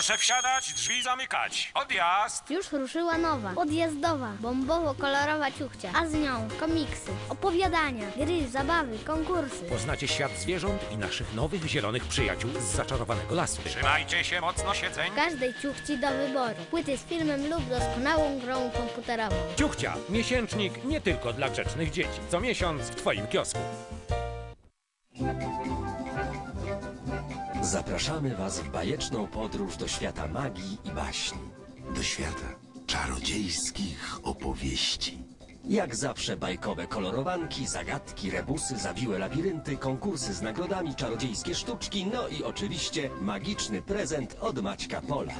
Proszę wsiadać, drzwi zamykać. Odjazd! Już ruszyła nowa, odjazdowa, bombowo-kolorowa ciuchcia, a z nią komiksy, opowiadania, gry, zabawy, konkursy. Poznacie świat zwierząt i naszych nowych zielonych przyjaciół z zaczarowanego lasu. Trzymajcie się mocno siedzeń. W każdej ciuchci do wyboru, płyty z filmem lub doskonałą grą komputerową. Ciuchcia, miesięcznik nie tylko dla grzecznych dzieci. Co miesiąc w Twoim kiosku. Zapraszamy Was w bajeczną podróż do świata magii i baśni. do świata czarodziejskich opowieści. Jak zawsze bajkowe kolorowanki, zagadki, rebusy, zawiłe labirynty, konkursy z nagrodami, czarodziejskie sztuczki, no i oczywiście magiczny prezent od Maćka Pola.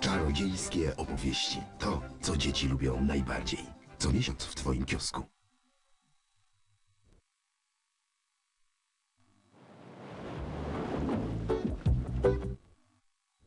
Czarodziejskie opowieści to, co dzieci lubią najbardziej. Co miesiąc w Twoim kiosku.